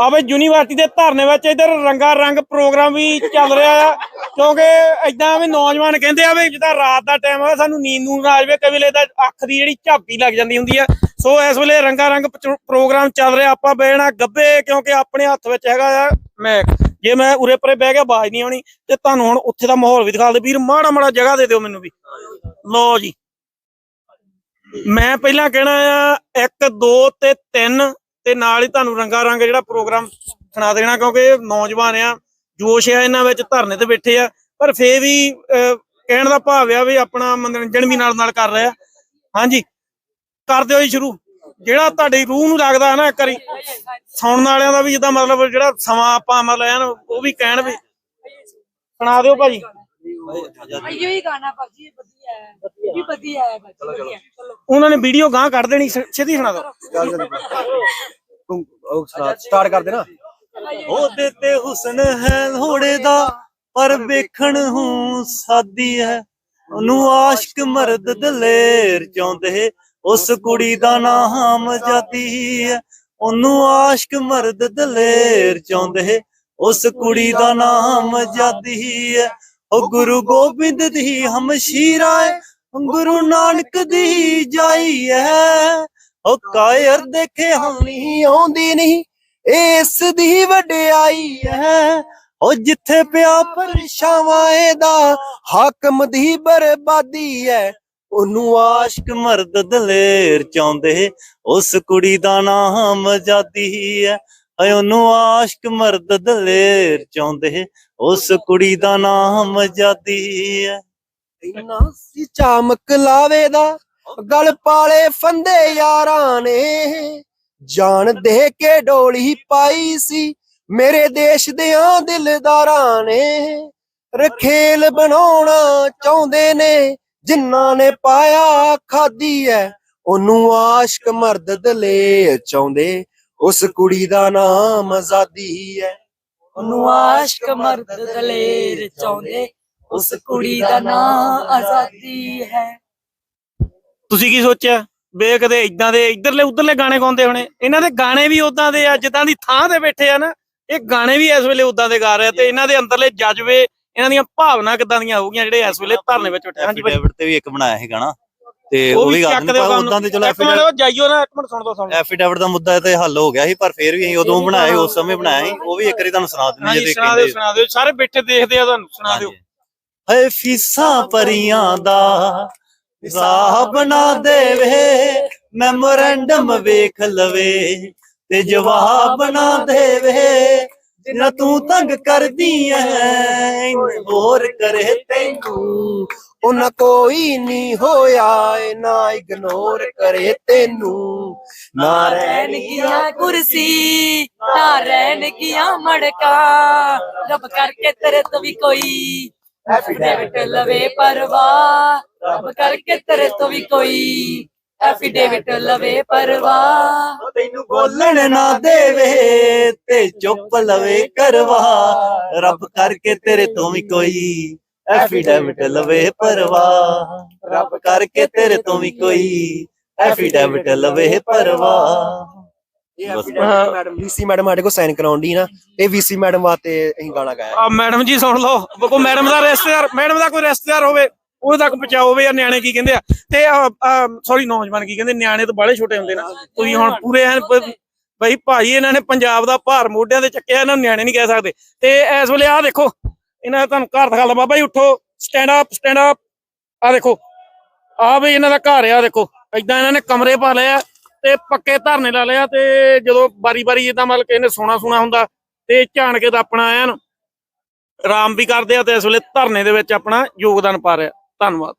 ਆਵੇ ਯੂਨੀਵਰਸਿਟੀ ਦੇ ਧਰਨੇ ਵਿੱਚ ਇਧਰ ਰੰਗਾ ਰੰਗ ਪ੍ਰੋਗਰਾਮ ਵੀ ਚੱਲ ਰਿਹਾ ਆ। ਕਿਉਂਕਿ ਇਦਾਂ ਵੀ ਨੌਜਵਾਨ ਕਹਿੰਦੇ ਆ ਵੀ ਜਿੱਦਾਂ ਰਾਤ ਦਾ ਟਾਈਮ ਆ, ਸਾਨੂੰ ਨੀਂਦ ਨੂੰ ਨਾ ਆ ਜਾਵੇ, ਕਈ ਵੇਲੇ ਅੱਖ ਦੀ ਜਿਹੜੀ ਝਾਪੀ ਲੱਗ ਜਾਂਦੀ ਹੁੰਦੀ ਆ। ਸੋ ਇਸ ਵੇਲੇ ਰੰਗਾ ਰੰਗ ਪ੍ਰੋਗਰਾਮ ਚੱਲ ਰਿਹਾ, ਆਪਾਂ ਬਹਿਣਾ ਗੱਬੇ, ਕਿਉਂਕਿ ਆਪਣੇ ਹੱਥ ਵਿੱਚ ਹੈਗਾ ਆ ਮੈਂ ਜੇ ਮੈਂ ਉਰੇ ਪਰੇ ਬਹਿ ਗਿਆ, ਆਵਾਜ਼ ਨਹੀਂ ਆਉਣੀ, ਤੇ ਤੁਹਾਨੂੰ ਹੁਣ ਉੱਥੇ ਦਾ ਮਾਹੌਲ ਵੀ ਦਿਖਾ ਦੇ। ਵੀਰ, ਮਾੜਾ ਮਾੜਾ ਜਗ੍ਹਾ ਦੇ ਦਿਓ ਮੈਨੂੰ ਵੀ। ਲੋ ਜੀ। ਮੈਂ ਪਹਿਲਾਂ ਕਹਿਣਾ ਆ 1 2 ਤੇ 3 ਤੇ ਨਾਲ ਹੀ ਤੁਹਾਨੂੰ ਰੰਗਾ ਰੰਗ ਜਿਹੜਾ ਪ੍ਰੋਗਰਾਮ ਸੁਣਾ ਦੇਣਾ ਕਿਉਂਕਿ ਇਹ ਨੌਜਵਾਨ ਆ ਜੋਸ਼ ਆ ਇਹਨਾਂ ਵਿੱਚ ਧਰਨੇ ਤੇ ਬੈਠੇ ਆ ਪਰ ਫੇਰ ਵੀ ਕਹਿਣ ਦਾ ਭਾਵ ਆ ਵੀ ਆਪਣਾ ਮਨੋਰੰਜਨ ਵੀ ਨਾਲ ਨਾਲ ਕਰ ਰਿਹਾ ਹਾਂਜੀ ਕਰ ਦਿਓ ਜੀ ਸ਼ੁਰੂ। ਜਿਹੜਾ ਤੁਹਾਡੀ ਰੂਹ ਨੂੰ ਲੱਗਦਾ ਨਾ ਇੱਕ ਵਾਰੀ ਸੁਣਨ ਵਾਲਿਆਂ ਦਾ ਵੀ ਜਿੱਦਾਂ ਮਤਲਬ ਜਿਹੜਾ ਸਮਾਂ ਆਪਾਂ ਮਤਲਬ ਐਨ ਉਹ ਵੀ ਕਹਿਣ ਵੀ ਸੁਣਾ ਦਿਓ ਭਾਜੀ। ਅਈਓ ਹੀ ਗਾਣਾ ਭਾਜੀ ਇਹ ਵਧੀਆ ਹੈ। ਵੀ ਵਧੀਆ ਹੈ ਭਾਜੀ ਵਧੀਆ। ਚਲੋ ਉਹਨਾਂ ਨੇ ਵੀਡੀਓ ਗਾਂ ਕੱਢ ਦੇਣੀ ਛੇਤੀ ਸੁਣਾ ਦਿਓ। ਸਟਾਰਟ ਕਰ ਦੇ ਨਾ। ਉਹਦੇ ਤੇ ਹੁਸਨ ਹੈ ਲੋੜੇ ਦਾ ਪਰ ਵੇਖਣ ਹੂੰ ਸਾਦੀ ਹੈ। ਉਹਨੂੰ ਆਸ਼ਕ ਮਰਦ ਦਲੇਰ ਚਾਹੁੰਦੇ ਉਸ ਕੁੜੀ ਦਾ ਨਾਮ ਜਾਦੀ ਹੈ। ਉਹਨੂੰ ਆਸ਼ਕ ਮਰਦ ਦਲੇਰ ਚਾਹੁੰਦੇ ਉਸ ਕੁੜੀ ਦਾ ਨਾਮ ਜਾਦੀ ਹੈ। ਉਹ ਗੁਰੂ ਗੋਬਿੰਦ ਦੀ ਹਮਸ਼ੀਰਾ ਹੈ। ਗੁਰੂ ਨਾਨਕ ਦੀ ਜਾਈ ਹੈ। ਉਹ ਕਾਇਰ ਦੇਖੇ ਹਮਣੀ ਆਉਂਦੀ ਨਹੀਂ, ਇਸ ਦੀ ਵਡਿਆਈ ਹੈ। ਉਹ ਜਿੱਥੇ ਪਿਆ ਪਰਛਾਵਾਂ, ਇਹਦਾ ਹਾਕਮ ਦੀ ਬਰਬਾਦੀ ਹੈ। ਉਹਨੂੰ ਆਸ਼ਕ ਮਰਦ ਦਲੇਰ ਚਾਹੁੰਦੇ, ਉਸ ਕੁੜੀ ਦਾ ਨਾਮ ਆਜ਼ਾਦੀ ਹੈ। ਏ ਉਹਨੂੰ ਆਸ਼ਕ ਮਰਦ ਦਲੇਰ ਚਾਹੁੰਦੇ, ਉਸ ਕੁੜੀ ਦਾ ਨਾਮ ਆਜ਼ਾਦੀ ਹੈ। ਇੰਨਾ ਸੀ ਚਾਮਕ ਲਾਵੇ ਦਾ ਗਲ ਪਾਲੇ ਫੰਦੇ ਯਾਰਾਂ ਨੇ। ਜਾਨ ਦੇ ਕੇ ਡੋਲੀ ਪਾਈ ਸੀ ਮੇਰੇ ਦੇਸ਼ ਦਿਆਂ ਦਿਲਦਾਰਾਂ ਨੇ। ਰਖੇਲ ਬਣਾਉਣਾ ਚਾਹੁੰਦੇ ਨੇ, ਜਿਨ੍ਹਾਂ ਨੇ ਪਾਇਆ ਖਾਦੀ ਐ, ਉਹਨੂੰ ਆਸ਼ਕ ਮਰਦ ਦਲੇ ਚਾਹੁੰਦੇ। ਉਸ ਕੁੜੀ ਦਾ ਨਾਮ ਆਜ਼ਾਦੀ ਐ। ਉਹਨੂੰ ਆਸ਼ਕ ਮਰਦ ਦਲੇਰ ਚਾਹੁੰਦੇ। ਉਸ ਕੁੜੀ ਦਾ ਨਾਮ ਆਜ਼ਾਦੀ ਹੈ। ਤੁਸੀਂ ਕੀ ਸੋਚਿਆ? ਵੇ ਕਦੇ ਇਦਾਂ ਦੇ ਇਧਰਲੇ ਉਧਰਲੇ ਗਾਣੇ ਗਾਉਂਦੇ ਹੋਣੇ? ਇਹਨਾਂ ਦੇ ਗਾਣੇ ਵੀ ਉਦਾਂ ਦੇ ਆ ਜਿੱਦਾਂ ਦੀ ਥਾਂ ਤੇ ਬੈਠੇ ਆ ਨਾ ਇਹ ਗਾਣੇ ਵੀ ਇਸ ਵੇਲੇ ਉਦਾਂ ਦੇ ਗਾ ਰਹੇ ਤੇ ਇਹਨਾਂ ਦੇ ਅੰਦਰਲੇ ਜਜ਼ਬੇ ਇਹਨਾਂ ਦੀਆਂ ਭਾਵਨਾ ਕਿਦਾਂ ਦੀਆਂ ਹੋਊਗੀਆਂ ਜਿਹੜੇ ਇਸ ਵੇਲੇ ਧਰਨੇ ਵਿੱਚ ਬੈਠੇ ਹਾਂਜੀ ਐਫੀਡੇਵਿਟ ਤੇ ਵੀ ਇੱਕ ਬਣਾਇਆ ਸੀ ਗਾਣਾ ਤੇ ਉਹ ਵੀ ਵੀ ਗਾ ਚੱਕ ਦਿੰਦੇ ਦਿਓ ਪਰ ਕੰਮ ਉਦਾਂ ਤੇ ਚਲੋ ਉਹ ਜਾਈਓ ਨਾ ਇੱਕ ਮਿੰਟ ਸੁਣ ਦੋ ਸੁਣ ਐਫੀਡੇਵਿਟ ਦਾ ਮੁੱਦਾ ਤੇ ਹੱਲ ਹੋ ਗਿਆ ਸੀ ਪਰ ਫੇਰ ਵੀ ਅਸੀਂ ਉਦੋਂ ਬਣਾਇਆ ਸੀ ਉਸ ਸਮੇਂ ਬਣਾਇਆ ਸੀ। ਉਹ ਵੀ ਇੱਕ ਵਾਰੀ ਤੁਹਾਨੂੰ ਸੁਣਾ ਦਿੰਦੇ ਜੇ ਸੁਣਾ ਦਿਓ ਸੁਣਾ ਦਿਓ। ਸਾਰੇ ਬੈਠੇ ਦੇਖਦੇ ਆ ਤੁਹਾਨੂੰ ਸੁਣਾ ਦਿਓ। ਹਏ ਫੀਸਾਂ ਪਰੀਆਂ ਦਾ ਰਾਹ ਬਣਾ ਦੇਵੇ ਮੈਮੋਰੈਂਡਮ ਵੇਖ ਲਵੇ ਤੇ ਜਵਾਬ ਨਾ ਦੇਵੇ ਜਿੰਨਾ ਤੂੰ ਤੰਗ ਕਰਦੀ ਐ ਹੋਰ ਕਰੇ ਤੈਨੂੰ। ਉਹਨਾਂ ਕੋਈ ਨਹੀਂ ਹੋਇਆ ਨਾ ਇਗਨੋਰ ਕਰੇ ਤੈਨੂੰ। ਨਾ ਰਹਿਣ ਗਿਆ ਕੁਰਸੀ ਨਾ ਰਹਿਣ ਗਿਆ ਮੜਕਾ ਰੱਬ ਕਰਕੇ ਤੇਰੇ ਤੋਂ ਵੀ ਕੋਈ ਐਫੀਡੇਵਿਟ ਲਵੇ ਪਰਵਾ ਰੱਬ ਕਰਕੇ ਤੇਰੇ ਤੋਂ ਵੀ ਕੋਈ ਐਫੀਡੇਵਿਟ ਲਵੇ ਪਰਵਾ ਤੈਨੂੰ ਬੋਲਣ ਨਾ ਦੇਵੇ ਤੇ ਚੁੱਪ ਲਵੇ ਕਰਵਾ। ਰੱਬ ਕਰਕੇ ਤੇਰੇ ਤੋਂ ਵੀ ਕੋਈ ਐਫੀਡੇਵਿਟ ਲਵੇ ਪਰਵਾ ਰੱਬ ਕਰਕੇ ਤੇਰੇ ਤੋਂ ਵੀ ਕੋਈ ਐਫੀਡੇਵਿਟ ਲਵੇ ਪਰਵਾ ਮੈਡਮ ਵੀਸੀ ਮੈਡਮ ਸਾਡੇ ਕੋਲ ਸਾਈਨ ਕਰਾਉਣ ਦੀ ਨਾ ਇਹ ਵੀਸੀ ਮੈਡਮ ਵਾਸਤੇ ਅਸੀਂ ਗਾਣਾ ਗਾਇਆ। ਆ ਮੈਡਮ ਜੀ ਸੁਣ ਲਓ ਕੋ ਮੈਡਮ ਦਾ ਰਿਸ਼ਤੇਦਾਰ ਮੈਡਮ ਦਾ ਕੋਈ ਰਿਸ਼ਤੇਦਾਰ ਹੋਵੇ। ਉਹਦੇ ਤੱਕ ਪਹੁੰਚਾਓ ਵੀ ਆ ਨਿਆਣੇ ਕੀ ਕਹਿੰਦੇ ਆ। ਤੇ ਸੌਰੀ ਨੌਜਵਾਨ ਕੀ ਕਹਿੰਦੇ ਨਿਆਣੇ ਤਾਂ ਬਾਹਲੇ ਛੋਟੇ ਹੁੰਦੇ ਨਾ। ਤੁਸੀਂ ਹੁਣ ਪੂਰੇ ਐਨ ਬਈ ਭਾਈ ਇਹਨਾਂ ਨੇ ਪੰਜਾਬ ਦਾ ਭਾਰ ਮੋਢਿਆਂ ਤੇ ਚੱਕਿਆ ਇਹਨਾਂ ਨੂੰ ਨਿਆਣੇ ਨਹੀਂ ਕਹਿ ਸਕਦੇ। ਤੇ ਇਸ ਵੇਲੇ ਆਹ ਦੇਖੋ ਇਹਨਾਂ ਦਾ ਤੁਹਾਨੂੰ ਘਰ ਦਿਖਾ ਲਾ ਬਾਬਾ ਜੀ ਉੱਠੋ ਸਟੈਂਡ ਅਪ ਸਟੈਂਡ ਅਪ ਆ ਦੇਖੋ ਆ ਵੀ ਇਹਨਾਂ ਦਾ ਘਰ ਆ ਦੇਖੋ। ਏਦਾਂ ਇਹਨਾਂ ਨੇ ਕਮਰੇ ਪਾ ਲਏ ਆ ਤੇ ਪੱਕੇ ਧਰਨੇ ਲਾ ਲਿਆ ਤੇ ਜਦੋਂ ਬਾਰੀ-ਬਾਰੀ ਜਿੱਦਾਂ ਮਤਲਬ ਕਿ ਇਹਨੇ ਸੋਨਾ ਸੁਣਾ ਹੁੰਦਾ ਤੇ ਝਾਣ ਕੇ ਤਾਂ ਆਪਣਾ ਐਨ ਆਰਾਮ ਵੀ ਕਰਦੇ ਆ ਤੇ ਇਸ ਵੇਲੇ ਧਰਨੇ ਦੇ ਵਿੱਚ ਆਪਣਾ ਯੋਗਦਾਨ ਪਾ ਰਿਹਾ। ਧੰਨਵਾਦ